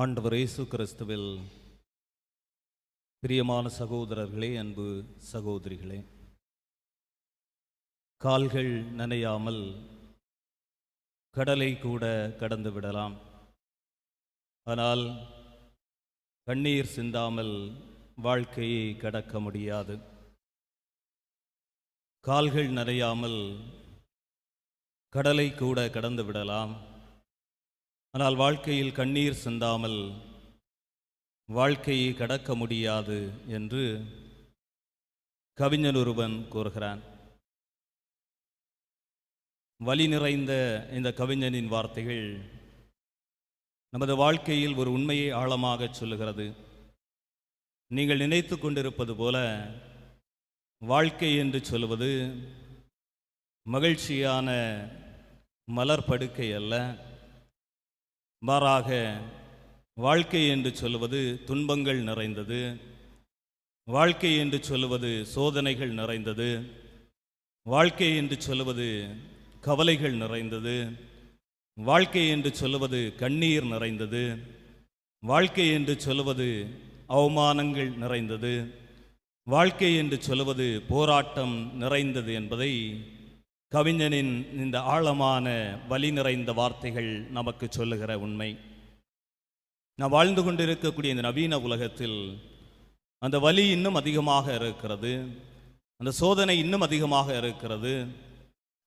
ஆண்டவர் இயேசு கிறிஸ்துவில் பிரியமான சகோதரர்களே அன்பு சகோதரிகளே கால்கள் நனையாமல் கடலை கூட கடந்து விடலாம். ஆனால் கண்ணீர் சிந்தாமல் வாழ்க்கையை கடக்க முடியாது. கால்கள் நனையாமல் கடலை கூட கடந்து விடலாம். ஆனால் வாழ்க்கையில் கண்ணீர் சிந்தாமல் வாழ்க்கையை கடக்க முடியாது என்று கவிஞன் ஒருவன் கூறுகிறான். வலி நிறைந்த இந்த கவிஞனின் வார்த்தைகள் நமது வாழ்க்கையில் ஒரு உண்மையை ஆழமாக சொல்லுகிறது. நீங்கள் நினைத்து கொண்டிருப்பது போல வாழ்க்கை என்று சொல்வது மகிழ்ச்சியான மலர் படுக்கை அல்ல. மாறாக வாழ்க்கை என்று சொல்வது துன்பங்கள் நிறைந்தது. வாழ்க்கை என்று சொல்வது சோதனைகள் நிறைந்தது. வாழ்க்கை என்று சொல்வது கவலைகள் நிறைந்தது. வாழ்க்கை என்று சொல்வது கண்ணீர் நிறைந்தது. வாழ்க்கை என்று சொல்வது அவமானங்கள் நிறைந்தது. வாழ்க்கை என்று சொல்வது போராட்டம் நிறைந்தது என்பதை கவிஞனின் இந்த ஆழமான வலி நிறைந்த வார்த்தைகள் நமக்கு சொல்லுகிற உண்மை. நாம் வாழ்ந்து கொண்டிருக்கக்கூடிய இந்த நவீன உலகத்தில் அந்த வலி இன்னும் அதிகமாக இருக்கிறது அந்த சோதனை இன்னும் அதிகமாக இருக்கிறது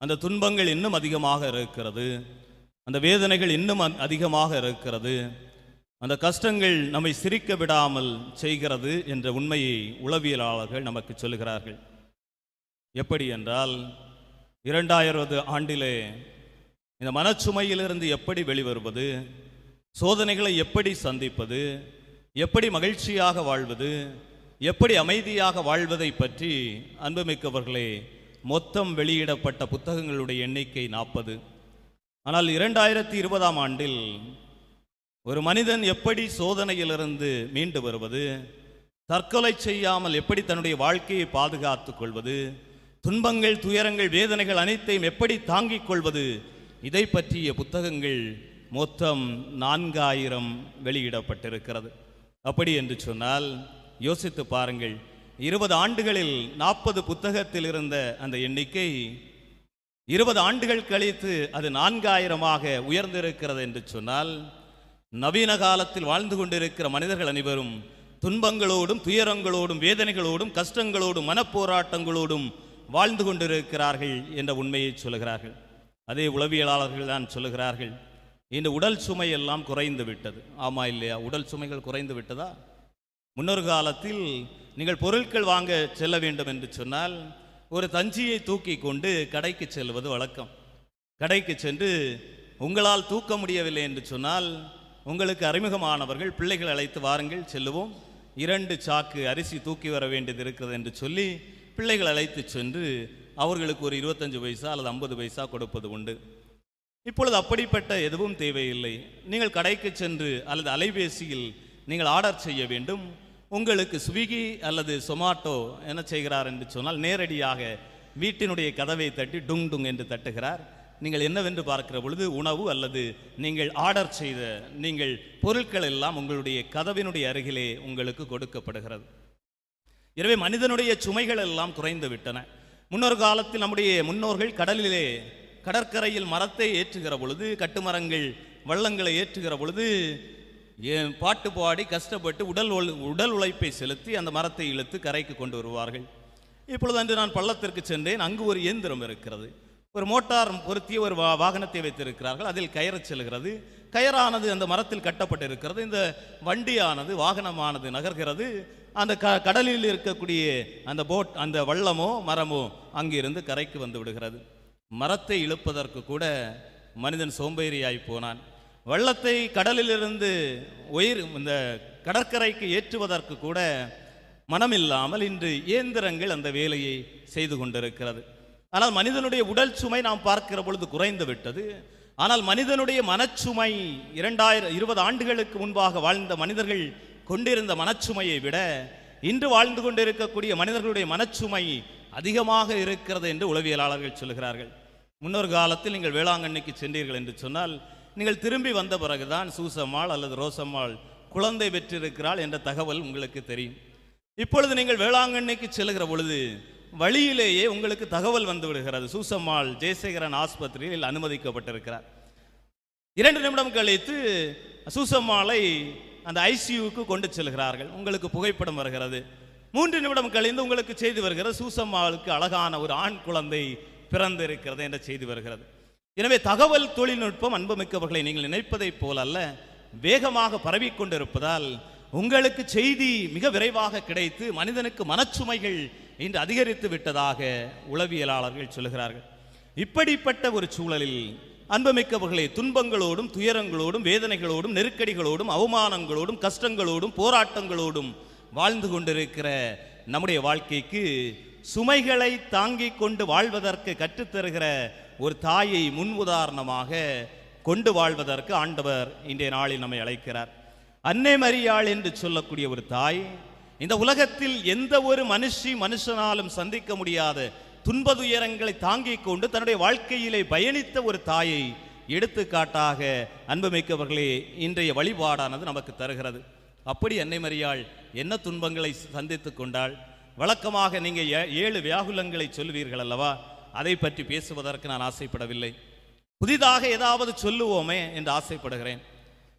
அந்த துன்பங்கள் இன்னும் அதிகமாக இருக்கிறது அந்த வேதனைகள் இன்னும் அதிகமாக இருக்கிறது அந்த கஷ்டங்கள் நம்மை சிரிக்க விடாமல் செய்கிறது என்ற உண்மையை உளவியலாளர்கள் நமக்கு சொல்லுகிறார்கள். எப்படி என்றால் இரண்டாயிரவது ஆண்டிலே இந்த மனச்சுமையிலிருந்து எப்படி வெளிவருவது? சோதனைகளை எப்படி சந்திப்பது? எப்படி மகிழ்ச்சியாக வாழ்வது? எப்படி அமைதியாக வாழ்வதை பற்றி அன்புமிக்கவர்களே மொத்தம் வெளியிடப்பட்ட புத்தகங்களுடைய எண்ணிக்கை நாற்பது. ஆனால் இரண்டாயிரத்தி இருபதாம் ஆண்டில் ஒரு மனிதன் எப்படி சோதனையிலிருந்து மீண்டு வருவது? தற்கொலை செய்யாமல் எப்படி தன்னுடைய வாழ்க்கையை பாதுகாத்துக் கொள்வது? துன்பங்கள் துயரங்கள் வேதனைகள் அனைத்தையும் எப்படி தாங்கிக் கொள்வது? இதை பற்றிய புத்தகங்கள் மொத்தம் நான்காயிரம் வெளியிடப்பட்டிருக்கிறது. அப்படி என்று சொன்னால் யோசித்து பாருங்கள். இருபது ஆண்டுகளில் நாற்பது புத்தகத்தில் இருந்த அந்த எண்ணிக்கை இருபது ஆண்டுகள் கழித்து அது நான்காயிரமாக உயர்ந்திருக்கிறது என்று சொன்னால் நவீன காலத்தில் வாழ்ந்து கொண்டிருக்கிற மனிதர்கள் அனைவரும் துன்பங்களோடும் துயரங்களோடும் வேதனைகளோடும் கஷ்டங்களோடும் மனப்போராட்டங்களோடும் வாழ்ந்து கொண்டிருக்கிறார்கள் என்ற உண்மையை சொல்லுகிறார்கள். அதே உளவியலாளர்கள் தான் சொல்லுகிறார்கள் இந்த உடல் சுமை எல்லாம் குறைந்து விட்டது. ஆமாம் இல்லையா? உடல் சுமைகள் குறைந்து விட்டதா? முன்னொரு காலத்தில் நீங்கள் பொருட்கள் வாங்க செல்ல வேண்டும் என்று சொன்னால் ஒரு தஞ்சியை தூக்கி கொண்டு கடைக்கு செல்வது வழக்கம். கடைக்கு சென்று உங்களால் தூக்க முடியவில்லை என்று சொன்னால் உங்களுக்கு அறிமுகமானவர்கள் பிள்ளைகள் அழைத்து வாருங்கள் செல்லுவோம். இரண்டு சாக்கு அரிசி தூக்கி வர வேண்டியது இருக்கிறது என்று சொல்லி பிள்ளைகள் அழைத்து சென்று அவர்களுக்கு ஒரு இருபத்தஞ்சு பைசா அல்லது ஐம்பது பைசா கொடுப்பது உண்டு. இப்பொழுது அப்படிப்பட்ட எதுவும் தேவையில்லை. நீங்கள் கடைக்கு சென்று அல்லது அலைபேசியில் நீங்கள் ஆர்டர் செய்ய வேண்டும். உங்களுக்கு ஸ்விக்கி அல்லது சொமாட்டோ என்ன செய்கிறார் என்று சொன்னால் நேரடியாக வீட்டினுடைய கதவை தட்டி டுங் டுங் என்று தட்டுகிறார். நீங்கள் என்னவென்று பார்க்கிற பொழுது உணவு அல்லது நீங்கள் ஆர்டர் செய்த நீங்கள் பொருட்கள் எல்லாம் உங்களுடைய கதவினுடைய அருகிலே உங்களுக்கு கொடுக்கப்படுகிறது. எனவே மனிதனுடைய சுமைகள் எல்லாம் குறைந்து விட்டன. முன்னொரு காலத்தில் நம்முடைய முன்னோர்கள் கடலிலே கடற்கரையில் மரத்தை ஏற்றுகிற பொழுது கட்டுமரங்கள் வள்ளங்களை ஏற்றுகிற பொழுது ஏ- பாட்டு பாடி கஷ்டப்பட்டு உடல் உடல் உழைப்பை செலுத்தி அந்த மரத்தை இழுத்து கரைக்கு கொண்டு வருவார்கள். இப்பொழுது அன்று நான் பள்ளத்திற்கு சென்றேன். அங்கு ஒரு இயந்திரம் இருக்கிறது. ஒரு மோட்டார் பொருத்திய ஒரு வா- வாகனத்தை வைத்திருக்கிறார்கள். அதில் கயறச் செல்கிறது. கயறானது அந்த மரத்தில் கட்டப்பட்டிருக்கிறது. இந்த வண்டியானது வாகனமானது நகர்கிறது. அந்த க கடலில் இருக்கக்கூடிய அந்த போட் அந்த வள்ளமோ மரமோ அங்கிருந்து கரைக்கு வந்து விடுகிறது. மரத்தை இழுப்பதற்கு கூட மனிதன் சோம்பேறியாய் போனான். வள்ளத்தை கடலிலிருந்து உயிர் இந்த கடற்கரைக்கு ஏற்றுவதற்கு கூட மனமில்லாமல் இன்று இயந்திரங்கள் அந்த வேலையை செய்து கொண்டிருக்கிறது. ஆனால் மனிதனுடைய உடல் சுமை நாம் பார்க்கிற பொழுது குறைந்து விட்டது. ஆனால் மனிதனுடைய மனச்சுமை இரண்டாயிரம் இருபது ஆண்டுகளுக்கு முன்பாக வாழ்ந்த மனிதர்கள் கொண்டிருந்த மனச்சுமையை விட இன்று வாழ்ந்து கொண்டிருக்கக்கூடிய மனிதர்களுடைய மனச்சுமை அதிகமாக இருக்கிறது என்று உளவியலாளர்கள் சொல்கிறார்கள். முன்னொரு காலத்தில் நீங்கள் வேளாங்கண்ணிக்கு சென்றீர்கள் என்று சொன்னால் நீங்கள் திரும்பி வந்த பிறகுதான் சூசம்மாள் அல்லது ரோசம்மாள் குழந்தை பெற்றிருக்கிறாள் என்ற தகவல் உங்களுக்கு தெரியும். இப்பொழுது நீங்கள் வேளாங்கண்ணிக்கு செல்கிற பொழுது வழியிலேயே உங்களுக்கு தகவல் வந்து விடுகிறது. சூசம்மாள் ஜெயசேகரன் ஆஸ்பத்திரியில் அனுமதிக்கப்பட்டிருக்கிறார். இரண்டு நிமிடம் கழித்து சூசம்மாளை அந்த ஐசியூக்கு கொண்டு செல்கிறார்கள். உங்களுக்கு புகைப்படம் வருகிறது. மூன்று நிமிடம் கழிந்து உங்களுக்கு செய்தி வருகிறது. சூசம்மாளுக்கு அழகான ஒரு ஆண் குழந்தை பிறந்திருக்கிறது என்ற செய்தி வருகிறது. எனவே தகவல் தொழில்நுட்பம் அன்புமிக்கவர்களை நீங்கள் நினைப்பதைப் போல அல்ல வேகமாக பரவிக்கொண்டிருப்பதால் உங்களுக்கு செய்தி மிக விரைவாக கிடைத்து மனிதனுக்கு மனச்சுமைகள் இன்று அதிகரித்து விட்டதாக உளவியலாளர்கள் சொல்கிறார்கள் இப்படிப்பட்ட ஒரு சூழலில் அன்புமிக்கவர்களே துன்பங்களோடும் துயரங்களோடும் வேதனைகளோடும் நெருக்கடிகளோடும் அவமானங்களோடும் கஷ்டங்களோடும் போராட்டங்களோடும் வாழ்ந்து கொண்டிருக்கிற நம்முடைய வாழ்க்கைக்கு சுமைகளை தாங்கிக் கொண்டு வாழ்வதற்கு கற்றுத்தருகிற ஒரு தாயை முன் உதாரணமாக கொண்டு வாழ்வதற்கு ஆண்டவர் இன்றைய நாளில் நம்மை அழைக்கிறார். அன்னை மரியாள் என்று சொல்லக்கூடிய ஒரு தாய் இந்த உலகத்தில் எந்த ஒரு மனுஷி மனுஷனாலும் சந்திக்க முடியாத துன்பதுயரங்களை தாங்கிக் கொண்டு தன்னுடைய வாழ்க்கையிலே பயணித்த ஒரு தாயை எடுத்துக்காட்டாக அன்புமிக்கவர்களே இன்றைய வழிபாடானது நமக்கு தருகிறது. அப்படி அன்னை மரியாள் என்ன துன்பங்களை சந்தித்து கொண்டாள்? வழக்கமாக நீங்க ஏழு வியாகுலங்களை சொல்வீர்கள் அல்லவா? அதை பற்றி பேசுவதற்கு நான் ஆசைப்படவில்லை. புதிதாக ஏதாவது சொல்லுவோமே என்று ஆசைப்படுகிறேன்.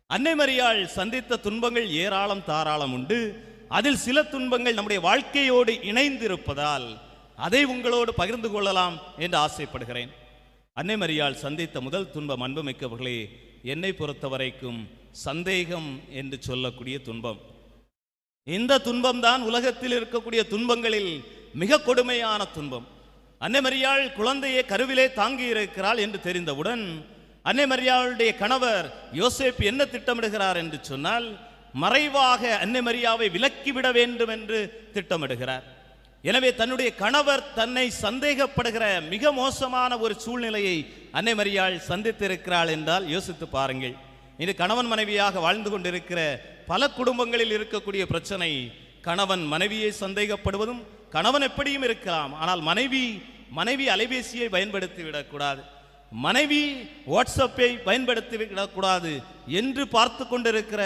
அன்னை மரியாள் சந்தித்த துன்பங்கள் ஏராளம் தாராளம் உண்டு. அதில் சில துன்பங்கள் நம்முடைய வாழ்க்கையோடு இணைந்திருப்பதால் அதை உங்களோடு பகிர்ந்து கொள்ளலாம் என்று ஆசைப்படுகிறேன். அன்னை மரியாள் சந்தித்த முதல் துன்பம் அன்புமிக்கவர்களே என்னை பொறுத்தவரைக்கும் சந்தேகம் என்று சொல்லக்கூடிய துன்பம். இந்த துன்பம் தான் உலகத்தில் இருக்கக்கூடிய துன்பங்களில் மிக கொடுமையான துன்பம். அன்னை மரியாள் குழந்தையை கருவிலே தாங்கி இருக்கிறாள் என்று தெரிந்தவுடன் அன்னை மரியாளுடைய கணவர் யோசேப் என்ன திட்டமிடுகிறார் என்று சொன்னால் மறைவாக அன்னை மரியாவை விலக்கிவிட வேண்டும் என்று திட்டமிடுகிறார். எனவே தன்னுடைய கணவர் தன்னை சந்தேகப்படுகிற மிக மோசமான ஒரு சூழ்நிலையை அன்னை மரியாள் சந்தித்திருக்கிறாள் என்றால் யோசித்து பாருங்கள். இது கணவன் மனைவியாக வாழ்ந்து கொண்டிருக்கிற பல குடும்பங்களில் இருக்கக்கூடிய பிரச்சனை. கணவன் மனைவியை சந்தேகப்படுவதும் கணவன் எப்படியும் இருக்கலாம். ஆனால் மனைவி மனைவி அலைபேசியை பயன்படுத்தி விடக்கூடாது மனைவி வாட்ஸ்அப்பை பயன்படுத்தி விடக்கூடாது என்று பார்த்து கொண்டிருக்கிற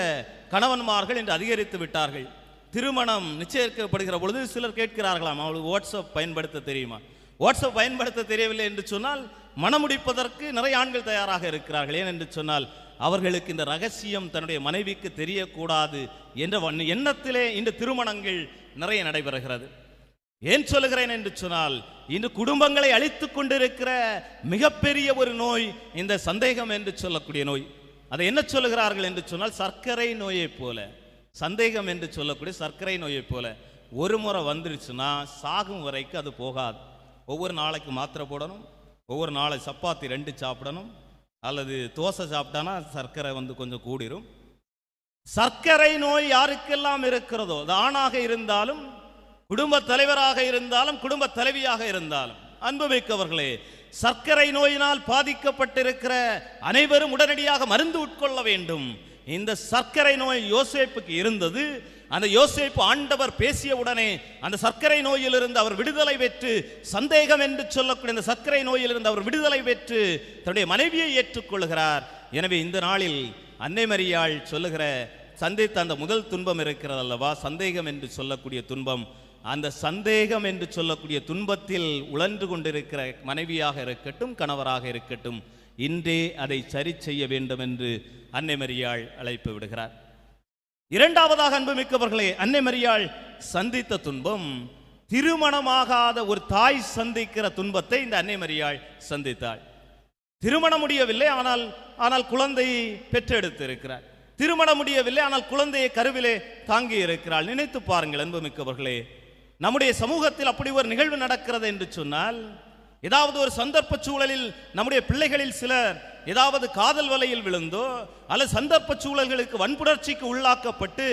கணவன்மார்கள் என்று அதிகரித்து விட்டார்கள். திருமணம் நிச்சயிக்கப்படுகிற பொழுது சிலர் கேட்கிறார்களாம் அவளுக்கு வாட்ஸ்அப் பயன்படுத்த தெரியுமா? வாட்ஸ்அப் பயன்படுத்த தெரியவில்லை என்று சொன்னால் மணமுடிப்பதற்கு நிறைய ஆண்கள் தயாராக இருக்கிறார்கள். ஏன் என்று சொன்னால் அவர்களுக்கு இந்த ரகசியம் தன்னுடைய மனைவிக்கு தெரியக்கூடாது என்ற வண்ண- எண்ணத்திலே இந்த திருமணங்கள் நிறைய நடைபெறுகிறது. ஏன் சொல்லுகிறேன் என்று சொன்னால் இன்று குடும்பங்களை அழித்து கொண்டிருக்கிற மிகப்பெரிய ஒரு நோய் இந்த சந்தேகம் என்று சொல்லக்கூடிய நோய். அதை என்ன சொல்லுகிறார்கள் என்று சொன்னால் சர்க்கரை நோயைப் போல சந்தேகம் என்று சொல்லக்கூடிய சர்க்கரை நோயைப் போல ஒரு முறை வந்துருச்சுன்னா சாகும் வரைக்கும் அது போகாது. ஒவ்வொரு நாளைக்கு மாத்திரை போடணும் ஒவ்வொரு நாளை சப்பாத்தி ரெண்டு சாப்பிடணும் அல்லது தோசை சாப்பிட்டானா சர்க்கரை வந்து கொஞ்சம் கூடிரும். சர்க்கரை நோய் யாருக்கெல்லாம் இருக்கிறதோ அது ஆணாக இருந்தாலும் குடும்ப தலைவராக இருந்தாலும் குடும்ப தலைவியாக இருந்தாலும் அன்புமிக்கவர்களே சர்க்கரை நோயினால் பாதிக்கப்பட்டிருக்கிற அனைவரும் உடனடியாக மருந்து உட்கொள்ள வேண்டும். இந்த சர்க்கரை நோய் யோசேப்புக்கு இருந்தது. அந்த யோசேப்பு ஆண்டவர் பேசிய உடனே அந்த சர்க்கரை நோயிலிருந்து அவர் விடுதலை பெற்று சந்தேகம் என்று சொல்லக்கூடிய இந்த சர்க்கரை நோயிலிருந்து அவர் விடுதலை பெற்று தன்னுடைய மனைவியை ஏற்றுக்கொள்கிறார். எனவே இந்த நாளில் அன்னை மரியாள் சொல்லுகிற சந்தித்த அந்த முதல் துன்பம் இருக்கிறது அல்லவா சந்தேகம் என்று சொல்லக்கூடிய துன்பம் அந்த சந்தேகம் என்று சொல்லக்கூடிய துன்பத்தில் உழன்று கொண்டிருக்கிற மனைவியாக இருக்கட்டும் கணவராக இருக்கட்டும் இன்றே அதை சரி செய்ய வேண்டும் என்று அன்னை மரியாள் அழைப்பு விடுகிறார். இரண்டாவதாக அன்புமிக்கவர்களே அன்னை மரியாள் சந்தித்த துன்பம் திருமணமாகாத ஒரு தாய் சந்திக்கிற துன்பத்தை இந்த அன்னை மரியாள் சந்தித்தாள். திருமணம் முடியவில்லை ஆனால் ஆனால் குழந்தையை பெற்றெடுத்து இருக்கிறார் திருமணம் முடியவில்லை ஆனால் குழந்தையை கருவிலே தாங்கி இருக்கிறாள் நினைத்து பாருங்கள் அன்புமிக்கவர்களே நம்முடைய சமூகத்தில் அப்படி ஒரு நிகழ்வு நடக்கிறது என்று சொன்னால் ஏதாவது ஒரு சந்தர்ப்ப சூழலில் நம்முடைய பிள்ளைகளில் சிலர் ஏதாவது காதல் வலையில் விழுந்தோ அல்லது சந்தர்ப்ப சூழல்களுக்கு வன்புணர்ச்சிக்கு உள்ளாக்கப்பட்டு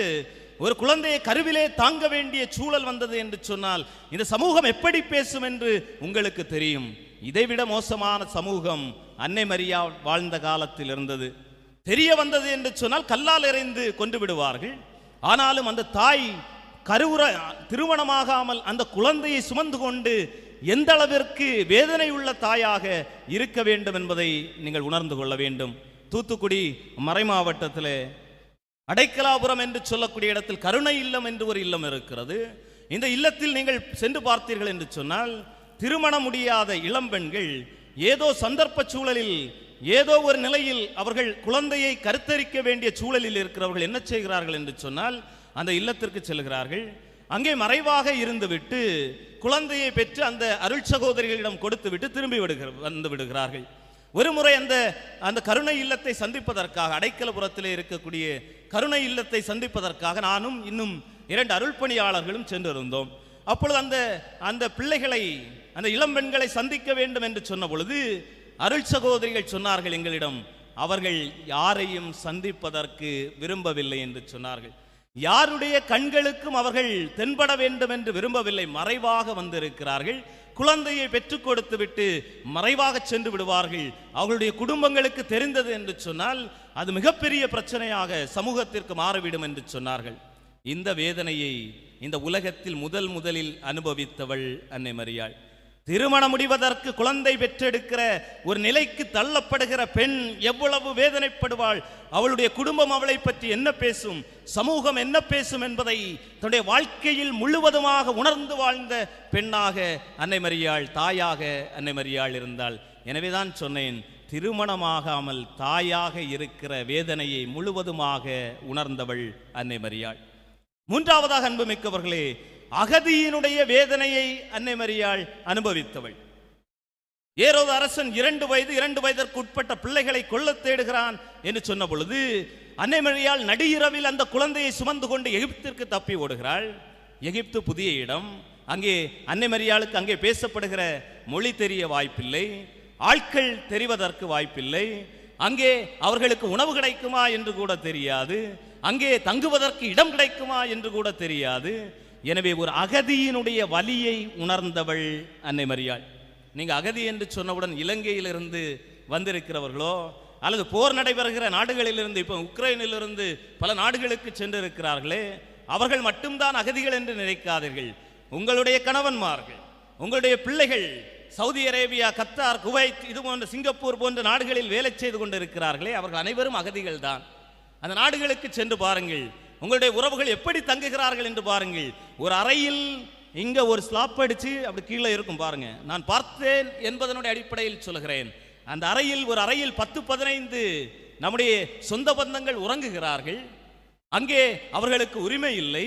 ஒரு குழந்தையை கருவிலே தாங்க வேண்டிய சூழல் வந்தது என்று சொன்னால் இந்த சமூகம் எப்படி பேசும் என்று உங்களுக்கு தெரியும். இதைவிட மோசமான சமூகம் அன்னை மரியா வாழ்ந்த காலத்தில் இருந்தது. தெரிய வந்தது என்று சொன்னால் கல்லால் இறைந்து கொண்டு விடுவார்கள். ஆனாலும் அந்த தாய் கருவுற திருமணமாகாமல் அந்த குழந்தையை சுமந்து கொண்டு எந்த அளவிற்கு வேதனை உள்ள தாயாக இருக்க வேண்டும் என்பதை நீங்கள் உணர்ந்து கொள்ள வேண்டும். தூத்துக்குடி மறைமாவட்டத்தில் அடைக்கலாபுரம் என்று சொல்லக்கூடிய இடத்தில் கருணை இல்லம் என்று ஒரு இல்லம் இருக்கிறது. இந்த இல்லத்தில் நீங்கள் சென்று பார்த்தீர்கள் என்று சொன்னால் திருமணம் முடியாத இளம் பெண்கள் ஏதோ சந்தர்ப்ப சூழலில் ஏதோ ஒரு நிலையில் அவர்கள் குழந்தையை கருத்தரிக்க வேண்டிய சூழலில் இருக்கிறவர்கள் என்ன செய்கிறார்கள் என்று சொன்னால் அந்த இல்லத்திற்கு செல்கிறார்கள். அங்கே மறைவாக இருந்துவிட்டு குழந்தையை பெற்று அந்த அருள் சகோதரிகளிடம் கொடுத்து விட்டு திரும்பி விடுகிற வந்து விடுகிறார்கள். ஒரு முறை அந்த அந்த கருணை இல்லத்தை சந்திப்பதற்காக அடைக்கலபுரத்திலே இருக்கக்கூடிய கருணை இல்லத்தை சந்திப்பதற்காக நானும் இன்னும் இரண்டு அருள் பணியாளர்களும் சென்றிருந்தோம். அப்பொழுது அந்த அந்த பிள்ளைகளை அந்த இளம் பெண்களை சந்திக்க வேண்டும் என்று சொன்ன பொழுது அருள் சகோதரிகள் சொன்னார்கள் எங்களிடம் அவர்கள் யாரையும் சந்திப்பதற்கு விரும்பவில்லை என்று சொன்னார்கள். யாருடைய கண்களுக்கும் அவர்கள் தென்பட வேண்டும் என்று விரும்பவில்லை மறைவாக வந்திருக்கிறார்கள். குழந்தையை பெற்றுக் கொடுத்து விட்டு மறைவாக சென்று விடுவார்கள். அவர்களுடைய குடும்பங்களுக்கு தெரிந்தது என்று சொன்னால் அது மிகப்பெரிய பிரச்சனையாக சமூகத்திற்கு மாறிவிடும் என்று சொன்னார்கள். இந்த வேதனையை இந்த உலகத்தில் முதல் முதலில் அனுபவித்தவள் அன்னை மரியாள். திருமணம் முடிவதற்கு குழந்தை பெற்றெடுக்கிற ஒரு நிலைக்கு தள்ளப்படுகிற பெண் எவ்வளவு வேதனைப்படுவாள் அவளுடைய குடும்பம் அவளை பற்றி என்ன பேசும் சமூகம் என்ன பேசும் என்பதை தன்னுடைய வாழ்க்கையில் முழுவதுமாக உணர்ந்து வாழ்ந்த பெண்ணாக அன்னை மரியாள் தாயாக அன்னை மரியாள் இருந்தாள். எனவேதான் சொன்னேன் திருமணமாகாமல் தாயாக இருக்கிற வேதனையை முழுவதுமாக உணர்ந்தவள் அன்னை மரியாள். மூன்றாவதாக அன்புமிக்கவர்களே அகதியினுடைய வேதனையை அன்னை மரியாள் அனுபவித்தவள். ஏரோது அரசன் இரண்டு வயது இரண்டு வயதிற்கு உட்பட்ட பிள்ளைகளை கொல்ல தேடுகிறான் என்று சொன்ன பொழுது அன்னை மரியாள் நடுஇரவில் அந்த குழந்தையை சுமந்து கொண்டு எகிப்திற்கு தப்பி ஓடுகிறாள். எகிப்து புதிய இடம். அங்கே அன்னை மரியாளுக்கு அங்கே பேசப்படுகிற மொழி தெரிய வாய்ப்பில்லை. ஆட்கள் தெரிவதற்கு வாய்ப்பில்லை. அங்கே அவர்களுக்கு உணவு கிடைக்குமா என்று கூட தெரியாது. அங்கே தங்குவதற்கு இடம் கிடைக்குமா என்று கூட தெரியாது. எனவே ஒரு அகதியினுடைய வலியை உணர்ந்தவள் அன்னை மரியாள். நீங்க அகதி என்று சொன்னவுடன் இலங்கையிலிருந்து வந்திருக்கிறவர்களோ அல்லது போர் நடைபெறுகிற நாடுகளிலிருந்து இப்போ உக்ரைனிலிருந்து பல நாடுகளுக்கு சென்றிருக்கிறார்களே அவர்கள் மட்டும்தான் அகதிகள் என்று நினைக்காதீர்கள். உங்களுடைய கணவன்மார்கள் உங்களுடைய பிள்ளைகள் சவுதி அரேபியா கத்தார் குவைத் இது போன்ற சிங்கப்பூர் போன்ற நாடுகளில் வேலை செய்து கொண்டிருக்கிறார்களே அவர்கள் அனைவரும் அகதிகள் தான் அந்த நாடுகளுக்கு சென்று பாருங்கள் உங்களுடைய உறவுகள் எப்படி தங்குகிறார்கள் என்று பாருங்கள். ஒரு அறையில் இங்க ஒரு ஸ்லாப் அடித்து அப்படி கீழே இருக்கும் பாருங்க. நான் பார்த்தேன் என்பதனுடைய அடிப்படையில் சொல்கிறேன் அந்த அறையில் ஒரு அறையில் பத்து பதினைந்து நம்முடைய சொந்த பந்தங்கள் உறங்குகிறார்கள். அங்கே அவர்களுக்கு உரிமை இல்லை.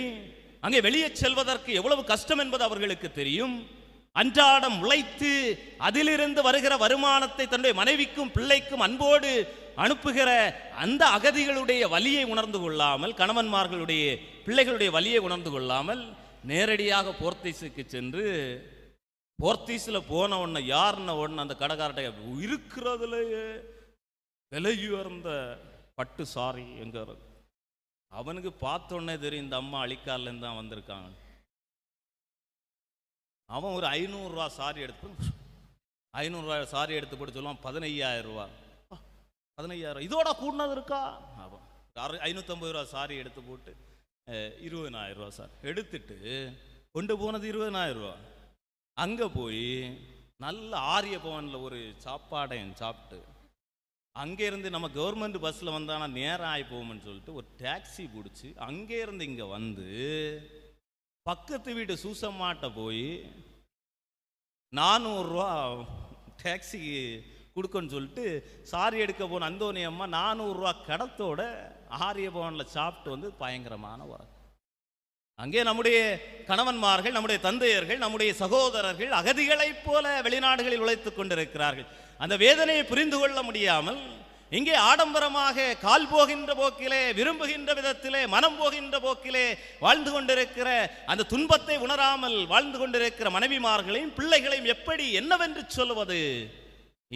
அங்கே வெளியே செல்வதற்கு எவ்வளவு கஷ்டம் என்பது அவர்களுக்கு தெரியும். அன்றாடம் உழைத்து அதிலிருந்து வருகிற வருமானத்தை தன்னுடைய மனைவிக்கும் பிள்ளைக்கும் அன்போடு அனுப்புகிற அந்த அகதிகளுடைய வலியை உணர்ந்து கொள்ளாமல் கணவன்மார்களுடைய பிள்ளைகளுடைய வலியை உணர்ந்து கொள்ளாமல் நேரடியாக போர்த்தீஸுக்கு சென்று போர்த்தீஸில் போன உடனே யாருன்ன உடனே அந்த கடைக்கார்ட்ட இருக்கிறதுலேயே விலை உயர்ந்த பட்டு சாரி எங்க இருக்கு அவனுக்கு பார்த்தோன்னே தெரியும் இந்த அம்மா அழிக்கார்லேருந்து தான் வந்திருக்காங்க. அவன் ஒரு ஐநூறுரூவா சாரி எடுத்து ஐநூறுரூவா சாரி எடுத்து போட்டு சொல்லுவான் பதினையாயிரம் ரூபா பதினையாயிரம். இதோட கூடினது இருக்கா? ஐநூற்றம்பது ரூபா சாரி எடுத்து போட்டு இருபதனாயிரம் ரூபா சார் எடுத்துட்டு கொண்டு போனது இருபதனாயிரம் ரூபா. அங்கே போய் நல்ல ஆரிய பவனில் ஒரு சாப்பாடையும் சாப்பிட்டு அங்கேருந்து நம்ம கவர்மெண்ட் பஸ்ஸில் வந்தானா நேரம் ஆகி போவோம்னு சொல்லிட்டு ஒரு டாக்ஸி பிடிச்சி அங்கேருந்து இங்கே வந்து பக்கத்து வீட்டு சூசம்மாட்ட போய் நானூறுரூவா டாக்ஸிக்கு கொடுக்கன்னு சொல்லிட்டு சாரி எடுக்க போன அந்தோனி அம்மா நானூறுரூவா கடத்தோட ஆரிய பவனில் சாப்பிட்டு வந்து பயங்கரமான உரம் அங்கே நம்முடைய கணவன்மார்கள் நம்முடைய தந்தையர்கள் நம்முடைய சகோதரர்கள் அகதிகளைப் போல வெளிநாடுகளில் உழைத்து கொண்டிருக்கிறார்கள். அந்த வேதனையை புரிந்து கொள்ள முடியாமல் இங்கே ஆடம்பரமாக கால் போகின்ற போக்கிலே விரும்புகின்ற விதத்திலே மனம் போகின்ற போக்கிலே வாழ்ந்து கொண்டிருக்கிற அந்த துன்பத்தை உணராமல் வாழ்ந்து கொண்டிருக்கிற மனைவிமார்களையும் பிள்ளைகளையும் எப்படி என்னவென்று சொல்லுவது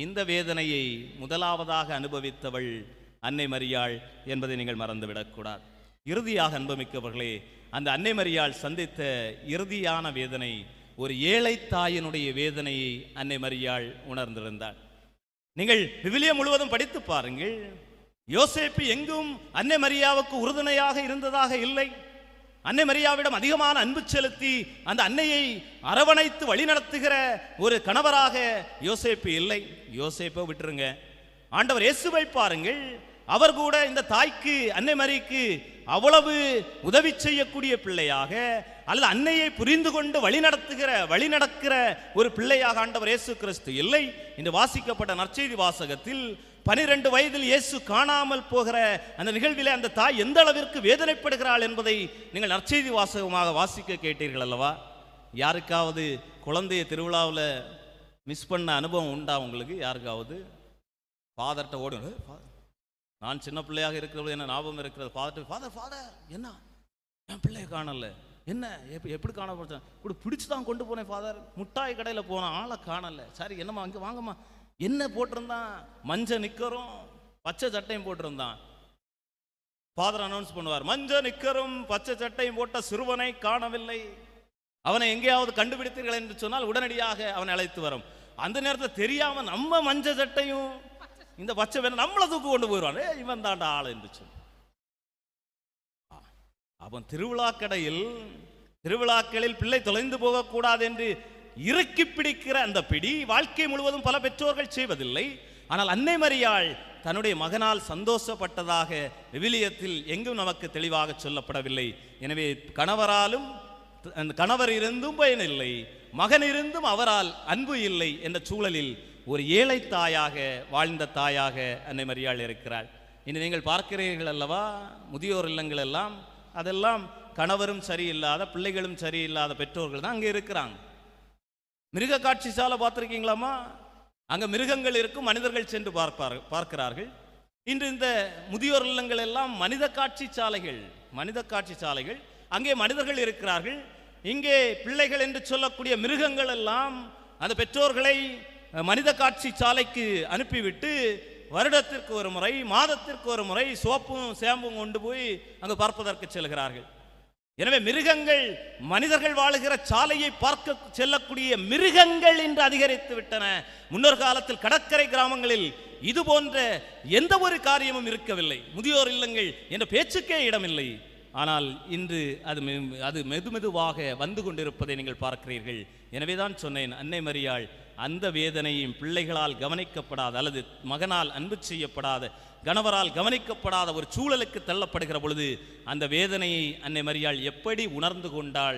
இந்த வேதனையை முதலாவதாக அனுபவித்தவள் அன்னை மரியாள் என்பதை நீங்கள் மறந்துவிடக்கூடாது. இறுதியாக அன்புமிக்கவர்களே அந்த அன்னை மரியாள் சந்தித்த இறுதியான வேதனை ஒரு ஏழை தாயினுடைய வேதனையை அன்னை மரியாள் உணர்ந்திருந்தாள். நீங்கள் விவிலியம் முழுவதும் படித்து பாருங்கள். யோசேப்பு எங்கும் அன்னை மரியாவுக்கு உறுதுணையாக இருந்ததாக இல்லை. அன்னை மரியாவிடம் அதிகமான அன்பு செலுத்தி அந்த அன்னையை அரவணைத்து வழிநடத்துகிற ஒரு கணவராக யோசேப்பு இல்லை. யோசேப்பை விட்டுருங்க. ஆண்டவர் இயேசுவை பாருங்கள். அவர் கூட இந்த தாய்க்கு அன்னை மரிக்கு அவ்வளவு உதவி செய்யக்கூடிய பிள்ளையாக அல்லது அன்னையை புரிந்து கொண்டு வழி நடத்துகிற வழி நடக்கிற ஒரு பிள்ளையாக ஆண்டவர் இயேசு கிறிஸ்து இல்லை. என்று வாசிக்கப்பட்ட நற்செய்தி வாசகத்தில் பனிரெண்டு வயதில் இயேசு காணாமல் போகிற அந்த நிகழ்வில் அந்த தாய் எந்த அளவிற்கு வேதனைப்படுகிறாள் என்பதை நீங்கள் நற்செய்தி வாசகமாக வாசிக்க கேட்டீர்கள் அல்லவா? யாருக்காவது குழந்தைய திருவிழாவில் மிஸ் பண்ண அனுபவம் உண்டா உங்களுக்கு? யாருக்காவது? ஃபாதர்கிட்ட ஓடும் நான் சின்ன பிள்ளையாக இருக்கிறது என்ன ஞாபகம் இருக்கிறது? ஃபாதர் ஃபாதர் ஃபாதர் என்ன? என் பிள்ளைய காணலை. என்ன? எப்படி எப்படி காணப்படுத்தேன் இப்படி பிடிச்சி தான் கொண்டு போனேன் ஃபாதர் முட்டாய் கடையில் போனேன் ஆளை காணலை. சரி என்னம்மா அங்கே வாங்கம்மா. என்ன போட்டிருந்தான்? மஞ்சள் நிக்கரும் பச்சை சட்டையும் போட்டிருந்தான். ஃபாதர் அனௌன்ஸ் பண்ணுவார் மஞ்சள் நிக்கரும் பச்சை சட்டையும் போட்ட சிறுவனை காணவில்லை. அவனை எங்கேயாவது கண்டுபிடித்தீர்கள் என்று சொன்னால் உடனடியாக அவனை அழைத்து வரும். அந்த நேரத்தில் தெரியாம நம்ம மஞ்ச சட்டையும் இந்த பச்சை வேணும் நம்மளை தூக்கு கொண்டு போயிடுவான். இவன் தாண்டா ஆள் என்று அவன் திருவிழா கடையில் திருவிழாக்களில் பிள்ளை தொலைந்து போகக்கூடாது என்று இறுக்கி பிடிக்கிற அந்த பிடி வாழ்க்கை முழுவதும் பல பெற்றோர்கள் செய்வதில்லை. ஆனால் அன்னை மரியாள் தன்னுடைய மகனால் சந்தோஷப்பட்டதாக விவிலியத்தில் எங்கும் நமக்கு தெளிவாக சொல்லப்படவில்லை. எனவே கணவராலும் அந்த கணவர் இருந்தும் பயனில்லை மகன் இருந்தும் அவரால் அன்பு இல்லை என்ற சூழலில் ஒரு ஏழை தாயாக வாழ்ந்த தாயாக அன்னை மரியாள் இருக்கிறாள். இன்று நீங்கள் பார்க்கிறீர்கள் அல்லவா? முதியோர் இல்லங்கள் எல்லாம் அதெல்லாம் கணவரும் சரியில்லாத பிள்ளைகளும் சரியில்லாத பெற்றோர்கள் தான் அங்கே இருக்கிறாங்க. மிருக காட்சி சாலை பார்த்துருக்கீங்களாமா அங்கே மிருகங்கள் இருக்கும் மனிதர்கள் சென்று பார்ப்பார் பார்க்கிறார்கள். இன்று இந்த முதியோர் இல்லங்கள் எல்லாம் மனித காட்சி சாலைகள் மனித காட்சி சாலைகள் அங்கே மனிதர்கள் இருக்கிறார்கள். இங்கே பிள்ளைகள் என்று சொல்லக்கூடிய மிருகங்கள் எல்லாம் அந்த பெற்றோர்களை மனித காட்சி சாலைக்கு அனுப்பிவிட்டு வருடத்திற்கு ஒரு முறை மாதத்திற்கு ஒரு முறை சோப்பும் சேம்பும் கொண்டு போய் அங்கு பார்ப்பதற்கு செல்கிறார்கள். எனவே மிருகங்கள் மனிதர்கள் வாழுகிற சாலையை பார்க்க செல்லக்கூடிய மிருகங்கள் இன்று அதிகரித்து விட்டன. முன்னொரு காலத்தில் கடற்கரை கிராமங்களில் இது போன்ற எந்த ஒரு காரியமும் இருக்கவில்லை. முதியோர் இல்லங்கள் என்ற பேச்சுக்கே இடமில்லை. ஆனால் இன்று அது மெ- அது மெது மெதுவாக வந்து கொண்டிருப்பதை நீங்கள் பார்க்கிறீர்கள். எனவேதான் சொன்னேன் அன்னை மரியாள் அந்த வேதனையும் பிள்ளைகளால் கவனிக்கப்படாத அல்லது மகனால் அன்பு செய்யப்படாத கணவரால் கவனிக்கப்படாத ஒரு சூழலுக்கு தள்ளப்படுகிற பொழுது அந்த வேதனையை அன்னை மரியாள் எப்படி உணர்ந்து கொண்டாள்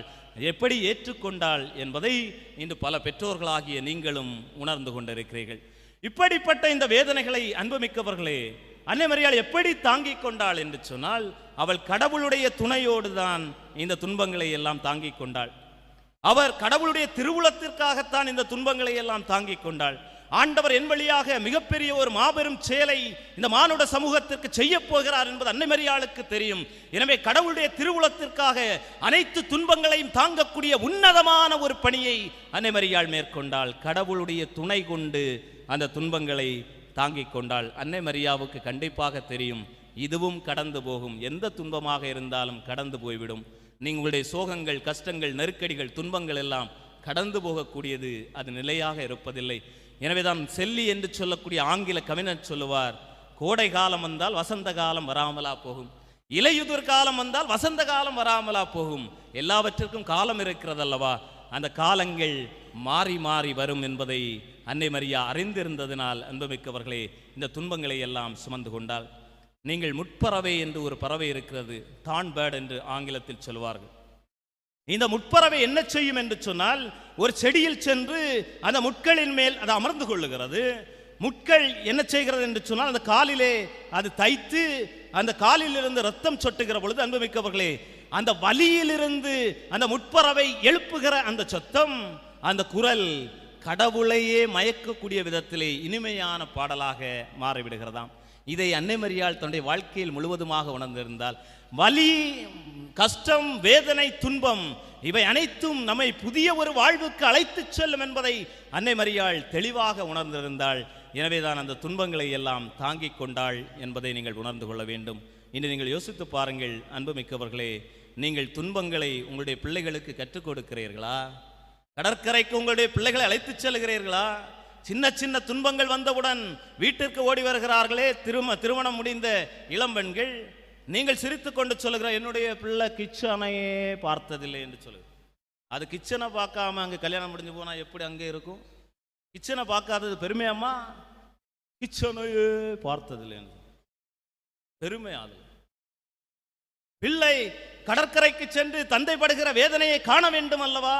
எப்படி ஏற்றுக்கொண்டாள் என்பதை இன்று பல பெற்றோர்களாகிய நீங்களும் உணர்ந்து கொண்டிருக்கிறீர்கள். இப்படிப்பட்ட இந்த வேதனைகளை அன்புமிக்கவர்களே அன்னை மரியாள் எப்படி தாங்கிக் கொண்டாள் என்று சொன்னால் அவள் கடவுளுடைய துணையோடு தான் இந்த துன்பங்களை எல்லாம் தாங்கிக் கொண்டாள். அவர் கடவுளுடைய திருவுளத்திற்காகத்தான் இந்த துன்பங்களை எல்லாம் தாங்கிக் கொண்டாள். ஆண்டவர் என் வழியாக மிகப்பெரிய ஒரு மாபெரும் செயலை இந்த மானுட சமூகத்திற்கு செய்ய போகிறார் என்பது அன்னை மரியாளுக்கு தெரியும். எனவே கடவுளுடைய திருவுளத்திற்காக அனைத்து துன்பங்களையும் தாங்கக்கூடிய உன்னதமான ஒரு பணியை அன்னை மரியாள் மேற்கொண்டாள். கடவுளுடைய துணை கொண்டு அந்த துன்பங்களை தாங்கிக் கொண்டாள். அன்னை மரியாவுக்கு கண்டிப்பாக தெரியும். இதுவும் கடந்து போகும். எந்த துன்பமாக இருந்தாலும் கடந்து போய்விடும். நீங்கள் உங்களுடைய சோகங்கள் கஷ்டங்கள் நெருக்கடிகள் துன்பங்கள் எல்லாம் கடந்து போகக்கூடியது அது நிலையாக இருப்பதில்லை. எனவேதான் செல்லி என்று சொல்லக்கூடிய ஆங்கில கவிஞர் சொல்லுவார் கோடை காலம் வந்தால் வசந்த காலம் வராமலா போகும். இலையுதிர் காலம் வந்தால் வசந்த காலம் வராமலா போகும். எல்லாவற்றிற்கும் காலம் இருக்கிறதல்லவா? அந்த காலங்கள் மாறி மாறி வரும் என்பதை அன்னை மரியா அறிந்திருந்ததினால் அன்புமிக்கவர்களே இந்த துன்பங்களை எல்லாம் சுமந்து கொண்டாள். நீங்கள் முட்பறவை என்று ஒரு பறவை இருக்கிறது தான் பேர்ட் என்று ஆங்கிலத்தில் சொல்வார்கள். இந்த முட்பறவை என்ன செய்யும் என்று சொன்னால் ஒரு செடியில் சென்று அந்த முட்களின் மேல் அது அமர்ந்து கொள்ளுகிறது. முட்கள் என்ன செய்கிறது என்று சொன்னால் அந்த காலிலே அது தைத்து அந்த காலிலிருந்து ரத்தம் சொட்டுகிற பொழுது அன்புமிக்கவர்களே அந்த வலியிலிருந்து அந்த முட்பறவை எழுப்புகிற அந்த சத்தம் அந்த குரல் கடவுளையே மயக்கக்கூடிய விதத்திலே இனிமையான பாடலாக மாறிவிடுகிறதாம். இதை அன்னை மரியாள் தன்னுடைய வாழ்க்கையில் முழுவதுமாக உணர்ந்திருந்தால் வலி கஷ்டம் வேதனை துன்பம் இவை அனைத்தும் நம்மை புதிய ஒரு வாழ்வுக்கு அழைத்துச் செல்லும் என்பதை அன்னை மரியாள் தெளிவாக உணர்ந்திருந்தாள். எனவேதான் அந்த துன்பங்களை எல்லாம் தாங்கிக் கொண்டாள் என்பதை நீங்கள் உணர்ந்து கொள்ள வேண்டும். இன்று நீங்கள் யோசித்து பாருங்கள் அன்புமிக்கவர்களே நீங்கள் துன்பங்களை உங்களுடைய பிள்ளைகளுக்கு கற்றுக் கொடுக்கிறீர்களா? கடற்கரைக்கு உங்களுடைய பிள்ளைகளை அழைத்துச் செல்கிறீர்களா? சின்ன சின்ன துன்பங்கள் வந்தவுடன் வீட்டிற்கு ஓடி வருகிறார்களே. திரும திருமணம் முடிந்த இளம்பெண்கள் நீங்கள் சிரித்து கொண்டு சொல்லுகிற என்னுடைய பிள்ளை கிச்சனையே பார்த்ததில்லை என்று சொல்லு அது கிச்சனை பார்க்காம அங்கே கல்யாணம் முடிஞ்சு போனால் எப்படி அங்கே இருக்கும்? கிச்சனை பார்க்காதது பெருமையாம்மா கிச்சனையே பார்த்ததில்லை பெருமை அது. பிள்ளை கடற்கரைக்கு சென்று தந்தை படுகிற வேதனையை காண வேண்டும் அல்லவா?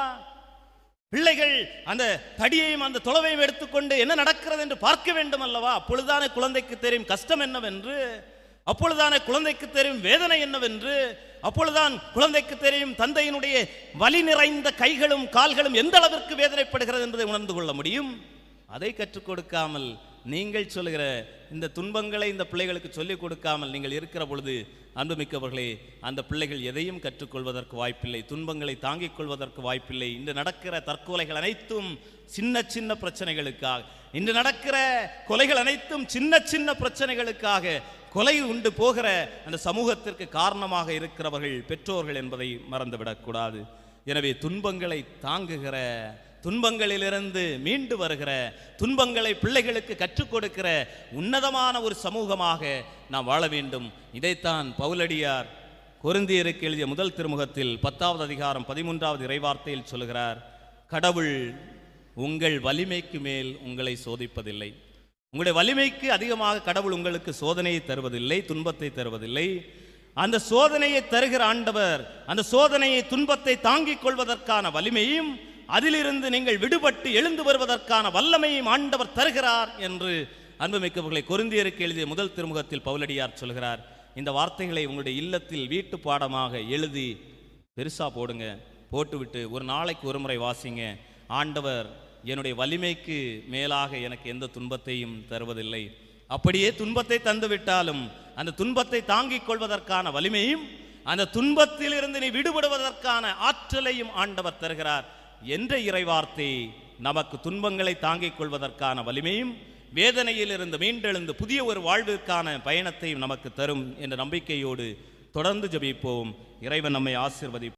பிள்ளைகள் அந்த தடியையும் அந்த தொலைவையும் எடுத்துக்கொண்டு என்ன நடக்கிறது என்று பார்க்க வேண்டும் அல்லவா அப்பொழுதுதானே குழந்தைக்கு தெரியும் கஷ்டம் என்னவென்று. அப்பொழுதுதானே குழந்தைக்கு தெரியும் வேதனை என்னவென்று. அப்பொழுதுதான் குழந்தைக்கு தெரியும் தந்தையினுடைய வலி நிறைந்த கைகளும் கால்களும் எந்த அளவிற்கு வேதனைப்படுகிறது என்பதை உணர்ந்து கொள்ள முடியும். அதை கற்றுக் கொடுக்காமல் நீங்கள் சொல்லுகிற இந்த துன்பங்களை இந்த பிள்ளைகளுக்கு சொல்லிக் கொடுக்காமல் நீங்கள் இருக்கிற பொழுது அன்புமிக்கவர்களே அந்த பிள்ளைகள் எதையும் கற்றுக்கொள்வதற்கு வாய்ப்பில்லை துன்பங்களை தாங்கிக் கொள்வதற்கு வாய்ப்பில்லை. இன்று நடக்கிற தற்கொலைகள் அனைத்தும் சின்ன சின்ன பிரச்சனைகளுக்காக இன்று நடக்கிற கொலைகள் அனைத்தும் சின்ன சின்ன பிரச்சனைகளுக்காக கொலை உண்டு போகிற அந்த சமூகத்திற்கு காரணமாக இருக்கிறவர்கள் பெற்றோர்கள் என்பதை மறந்துவிடக்கூடாது. எனவே துன்பங்களை தாங்குகிற துன்பங்களிலிருந்து மீண்டு வருகிற துன்பங்களை பிள்ளைகளுக்கு கற்றுக் கொடுக்கிற உன்னதமான ஒரு சமூகமாக நாம் வாழ வேண்டும். இதைத்தான் பவுலடியார் கொருந்தியருக்கு எழுதிய முதல் திருமுகத்தில் பத்தாவது அதிகாரம் பதிமூன்றாவது இறைவார்த்தையில் சொல்கிறார் கடவுள் உங்கள் வலிமைக்கு மேல் உங்களை சோதிப்பதில்லை. உங்களுடைய வலிமைக்கு அதிகமாக கடவுள் உங்களுக்கு சோதனையை தருவதில்லை துன்பத்தை தருவதில்லை. அந்த சோதனையை தருகிற ஆண்டவர் அந்த சோதனையை துன்பத்தை தாங்கிக் கொள்வதற்கான வலிமையும் அதிலிருந்து நீங்கள் விடுபட்டு எழுந்து வருவதற்கான வல்லமையும் ஆண்டவர் தருகிறார் என்று அன்புமிக்கவர்களை கொருந்தியருக்கு எழுதிய முதல் திருமுகத்தில் பவுலடியார் சொல்கிறார். இந்த வார்த்தைகளை உங்களுடைய இல்லத்தில் வீட்டு பாடமாக எழுதி பெருசாக போடுங்க போட்டுவிட்டு ஒரு நாளைக்கு ஒரு முறை வாசிங்க. ஆண்டவர் என்னுடைய வலிமைக்கு மேலாக எனக்கு எந்த துன்பத்தையும் தருவதில்லை. அப்படியே துன்பத்தை தந்துவிட்டாலும் அந்த துன்பத்தை தாங்கிக் கொள்வதற்கான வலிமையும் அந்த துன்பத்திலிருந்து நீ விடுபடுவதற்கான ஆற்றலையும் ஆண்டவர் தருகிறார். என்ற இறைவார்த்தை நமக்கு துன்பங்களை தாங்கிக் கொள்வதற்கான வலிமையும் வேதனையிலிருந்து மீண்டெழுந்து புதிய ஒரு வாழ்விற்கான பயணத்தையும் நமக்கு தரும் என்ற நம்பிக்கையோடு தொடர்ந்து ஜெபிப்போம். இறைவன் நம்மை ஆசிர்வதிப்போம்